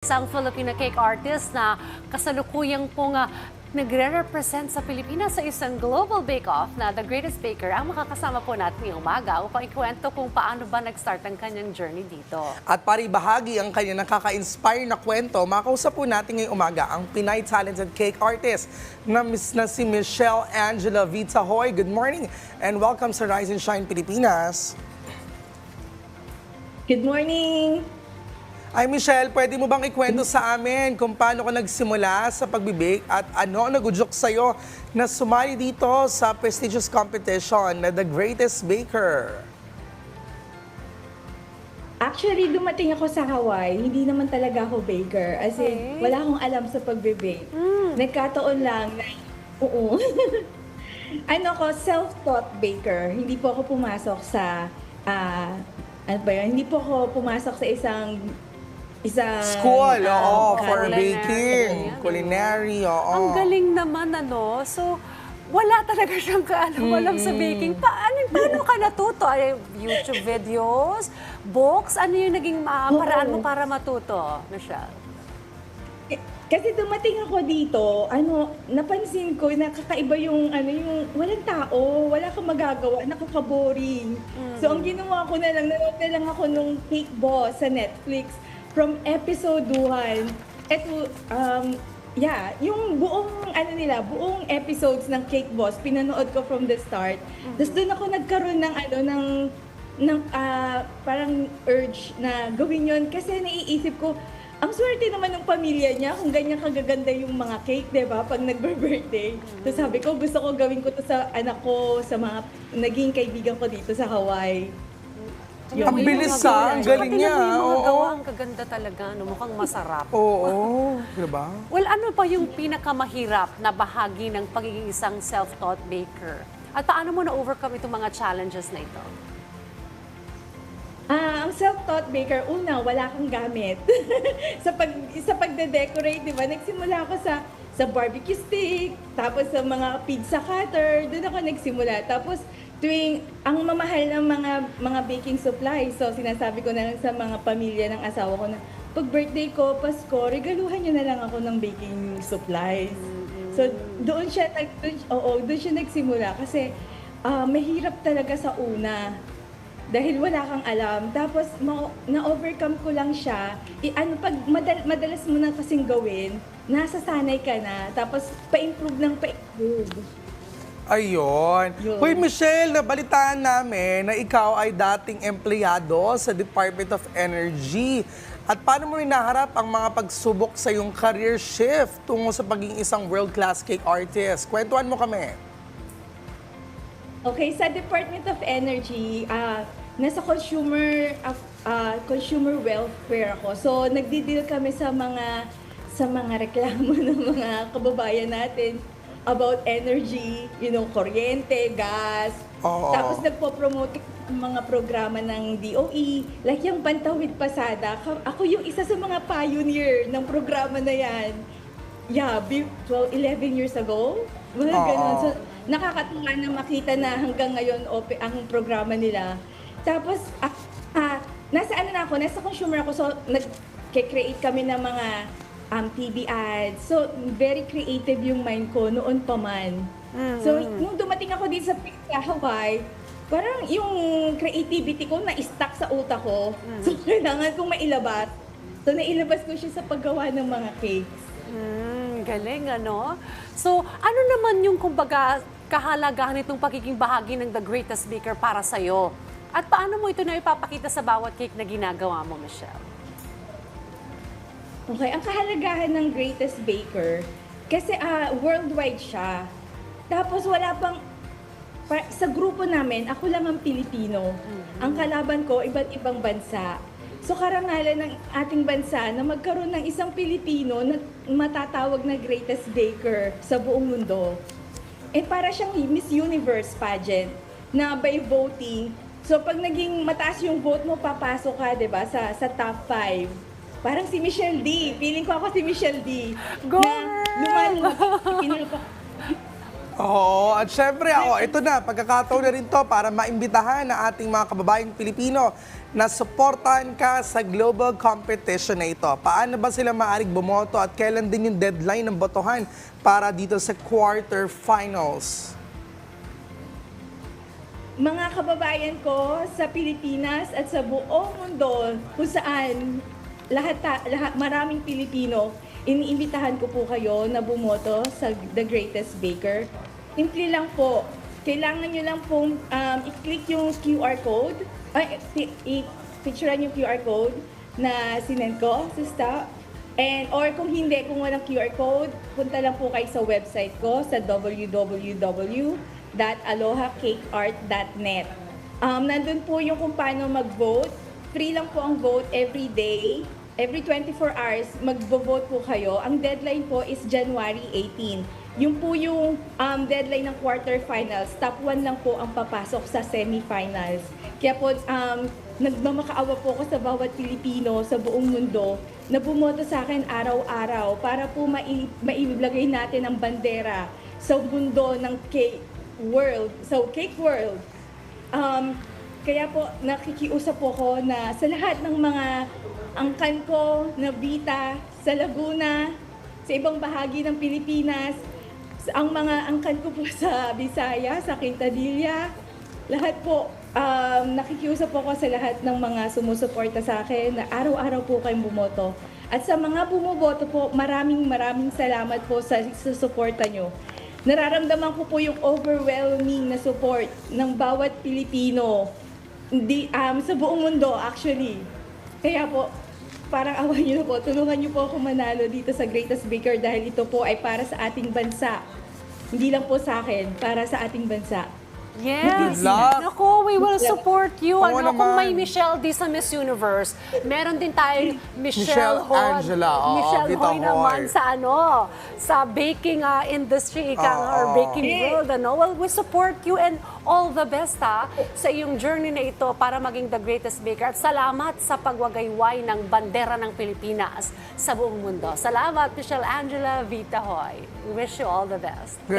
Isang Filipino cake artist na kasalukuyang pong ah, nagre-represent sa Pilipinas sa isang global bake-off na The Greatest Baker ang makakasama po natin ngayong umaga upang ikwento kung paano ba nag-start ang kanyang journey dito. At para ibahagi ang kanya nakaka-inspire na kwento, makausap po natin ngayong umaga ang Pinay Talented Cake Artist na, miss, na si Michelle Angela Vita Hoy. Good morning and welcome sa Rise and Shine Pilipinas. Good morning! Ay Michelle, pwede mo bang ikwento sa amin kung paano ka nagsimula sa pagbibake at ano ang nagudyok sa'yo na sumali dito sa prestigious competition na The Greatest Baker? Actually, dumating ako sa Hawaii, hindi naman talaga ako baker. As Okay. in, wala akong alam sa pagbe-bake. Nagkataon lang na, oo. ano ko, self-taught baker. Hindi po ako pumasok sa, ah, ano ba yun? Hindi po ako pumasok sa isang, isang... School, ah, oo, for culinary, baking, culinary, oo. Ang galing naman ano. So, wala talaga siyang kaalam-alam sa baking. Paano, paano ka natuto? Ay, YouTube videos? Books? Ano yung naging paraan mo para matuto, Michelle? Kasi dumating ako dito, ano, napansin ko na kakaiba yung ano yung walang tao, wala kang magagawa, nakaka-boring. So ang ginawa ko na lang, nanood na lang ako nung Cake Boss sa Netflix from episode 1. Eto, um, yeah, yung buong ano nila, buong episodes ng Cake Boss, pinanood ko from the start. Tapos doon ako nagkaroon ng ano ng ng ah, parang urge na gawin yon kasi naiisip ko ang swerte naman ng pamilya niya kung ganyan kagaganda yung mga cake, 'di ba? Pag nagbe-birthday. So sabi ko, gusto ko gawin ko to sa anak ko, sa mga naging kaibigan ko dito sa Hawaii. Ang bilis, ah. Ang galing niya, yung mga oo. gawa, ang kaganda talaga. No? Mukhang masarap. Oo, diba? Well, ano pa yung pinakamahirap na bahagi ng pagiging isang self-taught baker? At paano mo na-overcome itong mga challenges na ito? Ang self-taught baker, una, wala kang gamit. sa pag sa pagde-decorate, 'di ba? Nagsimula ako sa sa barbecue stick, tapos sa mga pizza cutter, doon ako nagsimula. Tapos tuwing ang mamahal ng mga mga baking supplies, so sinasabi ko na lang sa mga pamilya ng asawa ko na pag birthday ko, Pasko, regaluhan niyo na lang ako ng baking supplies. So doon siya doon, oo, doon siya nagsimula kasi ah, mahirap talaga sa una dahil wala kang alam. Tapos na-overcome ko lang siya. I, ano, pag madal- madalas mo na kasing gawin, nasasanay ka na. Tapos pa-improve ng pa-improve. Ayun. Yun. Hoy, Michelle, nabalitaan namin na ikaw ay dating empleyado sa Department of Energy. At paano mo hinaharap ang mga pagsubok sa iyong career shift tungo sa pagiging isang world-class cake artist? Kwentuhan mo kami. Okay, sa Department of Energy, ah, nasa consumer ah, consumer welfare ako. So, nagdi-deal kami sa mga sa mga reklamo ng mga kababayan natin about energy, you know, kuryente, gas. Oo. Tapos nagpo-promote mga programa ng DOE, like yung Pantawid Pasada. Ako yung isa sa mga pioneer ng programa na yan. Yeah, be- 12, 11 years ago. Mga Oo. ganun. So, nakakatuwa na makita na hanggang ngayon open ang programa nila. Tapos, ah, ah, nasa ano na ako, nasa consumer ako, so nag-create kami ng mga um, TV ads. So, very creative yung mind ko noon pa man. So, nung dumating ako dito sa, Hawaii, parang yung creativity ko na-stuck sa utak ko. So, kailangan kong mailabas. So, nailabas ko siya sa paggawa ng mga cakes. Hmm, galing ano? So, ano naman yung kumbaga kahalagahan nitong pagiging bahagi ng The Greatest Baker para sa'yo? At paano mo ito na ipapakita sa bawat cake na ginagawa mo, Michelle? Okay, ang kahalagahan ng Greatest Baker, kasi ah, worldwide siya. Tapos wala pang, pa- sa grupo namin, ako lang ang Pilipino. Ang kalaban ko, iba't ibang bansa. So karangalan ng ating bansa na magkaroon ng isang Pilipino na matatawag na Greatest Baker sa buong mundo. Eh para siyang Miss Universe pageant na by voting. So pag naging mataas yung vote mo, papasok ka, 'di ba, sa sa top 5. Parang si Michelle D. Feeling ko ako si Michelle D. Go, Na lumalabas, Oo, at syempre, oh, ito na, pagkakataon na rin to para maimbitahan na ating mga kababayang Pilipino na suportahan ka sa global competition na ito. Paano ba sila maaaring bumoto at kailan din yung deadline ng botohan para dito sa quarterfinals? Mga kababayan ko sa Pilipinas at sa buong mundo kung saan lahat, lahat maraming Pilipino, iniimbitahan ko po kayo na bumoto sa The Greatest Baker. Simple lang po. Kailangan nyo lang pong um, i-click yung QR code, ay, i-picturean yung QR code na sinend ko sa staff. And, or kung hindi, kung walang QR code, punta lang po kayo sa website ko sa www.alohacakeart.net. Um, nandun po yung kung paano mag-vote. Free lang po ang vote every day. Every 24 hours, mag-vote po kayo. Ang deadline po is January 18. Yung po yung um, deadline ng quarterfinals. Top 1 lang po ang papasok sa semifinals. Kaya po, um, nagmamakaawa po ako sa bawat Pilipino sa buong mundo na bumoto sa akin araw-araw para po mai natin ang bandera sa mundo ng cake world, sa cake world. Um, kaya po nakikiusap po ko na sa lahat ng mga angkan ko na Vita, sa Laguna, sa ibang bahagi ng Pilipinas, ang mga angkan ko po sa Bisaya, sa Quintanilla, lahat po, um, nakikiusap po ko sa lahat ng mga sumusuporta sa akin na araw-araw po kayong bumoto. At sa mga bumuboto po, maraming maraming salamat po sa susuporta nyo. Nararamdaman ko po yung overwhelming na support ng bawat Pilipino di, um, sa buong mundo actually. Kaya po, parang awan niyo po, tulungan niyo po ako manalo dito sa Greatest Baker dahil ito po ay para sa ating bansa. Hindi lang po sa akin, para sa ating bansa. Yes. Good luck. Naku, we will support you. Oo ano, kung naman. may Michelle D sa Miss Universe, meron din tayong Michelle, Michelle Hon. Angela, oo, Michelle Vita Hoy naman Hoy. sa ano, sa baking ah, industry, ika nga, or Oo. baking world. Ano? Well, we support you and all the best ha sa iyong journey na ito para maging the greatest baker. At salamat sa pagwagayway ng bandera ng Pilipinas sa buong mundo. Salamat, Michelle Angela Vita Hoy. We wish you all the best. Good